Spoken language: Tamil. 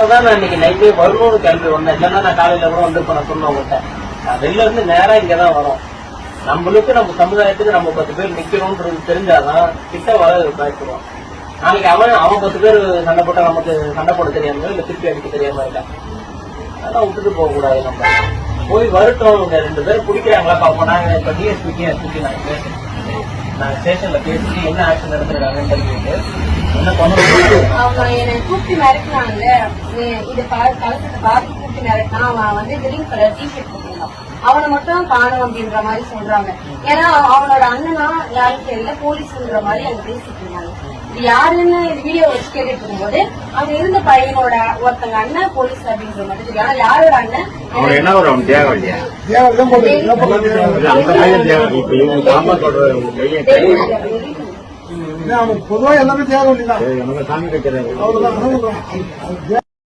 அதான் நான் இன்னைக்கு நைட்டே வரணும்னு கிளம்பி வந்தேன். இல்லைன்னா நான் காலையில கூட வந்து நான் சொன்ன உங்கள்கிட்ட. நான் வெளில இருந்து நேரா இங்கதான் வரோம். நம்மளுக்கு நம்ம சமுதாயத்துக்கு நம்ம பத்து பேர் நிக்கணும்ன்றது தெரிஞ்சாதான் கிட்ட வர பயப்படுவோம் நாளைக்கு அவன் அவன் பத்து பேர் சண்டை போட்டா நமக்கு சண்டை போட தெரியாம இல்ல திருப்பி அடிக்க தெரியாம இல்ல அதெல்லாம் விட்டுட்டு போக கூடாது நம்ம. போய் வருத்தம் ரெண்டு பேரும் பிடிக்கிறாங்களா பாப்போம். நாங்க இப்ப டிஎஸ்பிக்கு எஸ்பிக்கு நாங்க பேசுறோம் நான் ஸ்டேஷன்ல பேசி என்ன ஆக்ஷன் எடுத்துருக்காங்கன்னு தெரிஞ்சுட்டு என்ன பண்ணணும்? அவங்க என்னை கூப்பிட்டு மிரட்டினாங்க. இது ப- கலசத்தை அவன் வந்து கிரீன் கலர் டிஷர்ட் போட்டிருந்தான் அவனை மட்டும் காணும் அப்படின்ற மாதிரி சொல்றாங்க. ஏன்னா அவனோட அண்ணனா யாரும் தெரியல போலீஸ்ன்ற மாதிரி அவங்க பேசிட்டு இருந்தாங்க. இது யாருன்னு வீடியோ வச்சு கேட்டுட்டு இருக்கும்போது அங்க இருந்த பையனோட ஒருத்தங்க அண்ணன் போலீஸ் அப்படின்ற மாதிரி ஆனா யாரோட அண்ணன்? என்ன ஒரு அவன் அந்த பையன் தேவை. பொதுவா எல்லாமே அவ்வளவுதான். தேவை